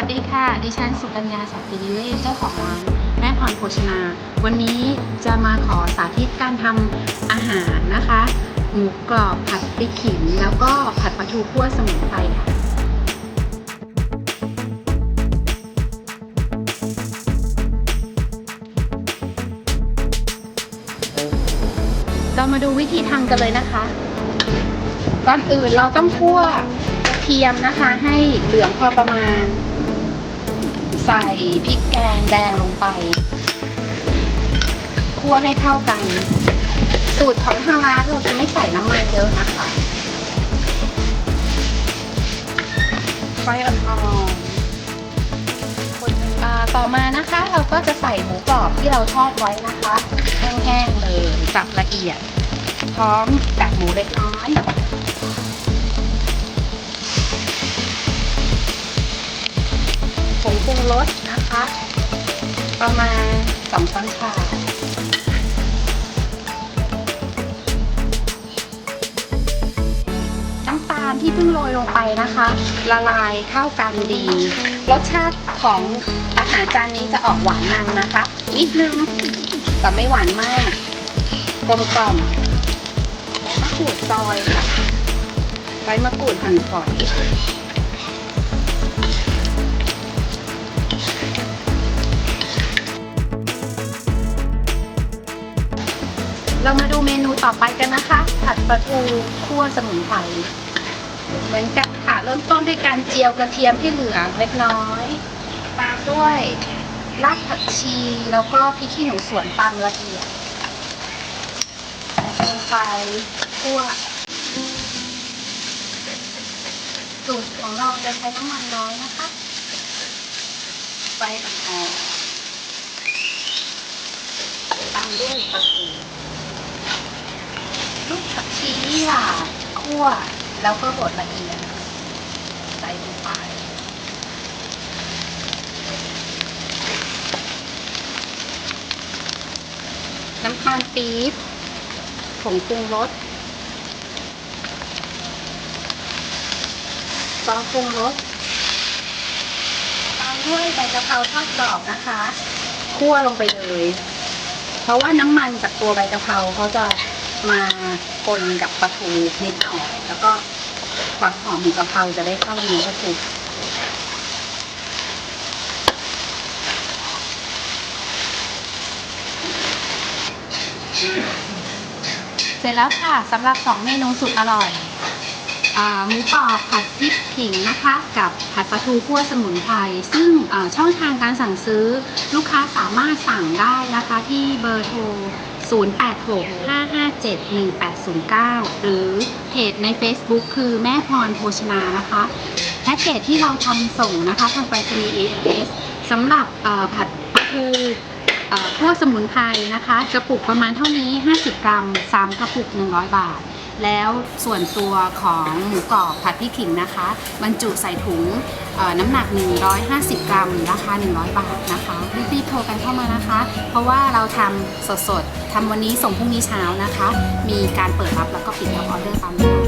วัสดีค่ะ ดิฉันสุกัญญาสัตติเวชเจ้าของร้านแม่พรโภชนา วันนี้จะมาขอสาธิตการทำอาหารนะคะ หมูกรอบผัดพริกขิงแล้วก็ผัดปลาทูคั่วสมุนไพรค่ะเรามาดูวิธีทำกันเลยนะคะ ก่อนอื่นเราต้องคั่วกระเทียมนะคะให้เหลืองพอประมาณ ใส่พริกแกงแดงลงไปคั่วให้เข้ากัน สูตรของทางร้านเราจะไม่ใส่น้ำมันเยอะนะคะไฟอ่อนๆคนอ่าต่อมานะคะ เราก็จะใส่หมูกรอบที่เราทอดไว้นะคะ แห้งๆเลยสับละเอียด พร้อมกับหมูเล็กน้อย งปรุงรสนะคะ ประมาณสองช้อนชาน้ำตาลที่เพิ่งโรยลงไปนะคะ ละลายเข้ากันดี รสชาติของอาหารจานนี้จะออกหวานนำนะคะ นิดนึงแต่ไม่หวานมาก กลมกล่อมมะกรูดซอยค่ะใบมะกรูดหั่นฝอย เรามาดูเมนูต่อไปกันนะคะ ผัดปลาทูคั่วสมุนไพรเหมือนกันค่ะเริ่มต้นด้วยการเจียวกระเทียมให้เหลืองเล็กน้อยตามด้วยรากผักชีแล้วก็พริกขี้หนูสวนตามละเอียดลงไปคั่วสูตรของเราจะใช้น้ำมันน้อยนะคะไฟอ่อนตามด้วยปลาทูลูกผักชีนี่ค่ะ คั่วแล้วก็บดละเอียดใส่ลงไปน้ำตาลปี๊บผงปรุงรสซอสปรุงรสตามด้วยใบกะเพราทอดกรอบนะคะ คั่วลงไปเลย เพราะว่าน้ำมันจากตัวใบกะเพราเขาจะ มาปนกับปลาทูนิดหน่อยแล้วก็ความหอมของกะเพราจะได้เข้าเนื้อปลาทูเสร็จแล้วค่ะสำหรับสองเมนูสุดอร่อยอาหมูกรอบผัดพริกขิงนะคะกับผัดปลาทูคั่วสมุนไพรซึ่งช่องทางการสั่งซื้อลูกค้าสามารถสั่งได้นะคะที่เบอร์โทร 0865571809 หรือเพจใน Facebook คือแม่พรโภชนานะคะแพ็กเกจที่เราทำส่งนะคะทางไปรษณีย์ AS สำหรับผัดปลาทูเอ่อพวกสมุนไพรนะคะ กระปุกประมาณเท่านี้ 50 กรัม 3 กระปุก 100 บาท แล้วส่วนตัวของหมูกรอบผัดพริกขิงนะคะ บรรจุใส่ถุงน้ำหนัก 150 กรัม ราคา 100 บาทนะคะรีบๆโทรกันเข้ามานะคะ เพราะว่าเราทำสดๆทำวันนี้ส่งพรุ่งนี้เช้านะคะ มีการเปิดรับแล้วก็ปิดรับออเดอร์ตามเวลา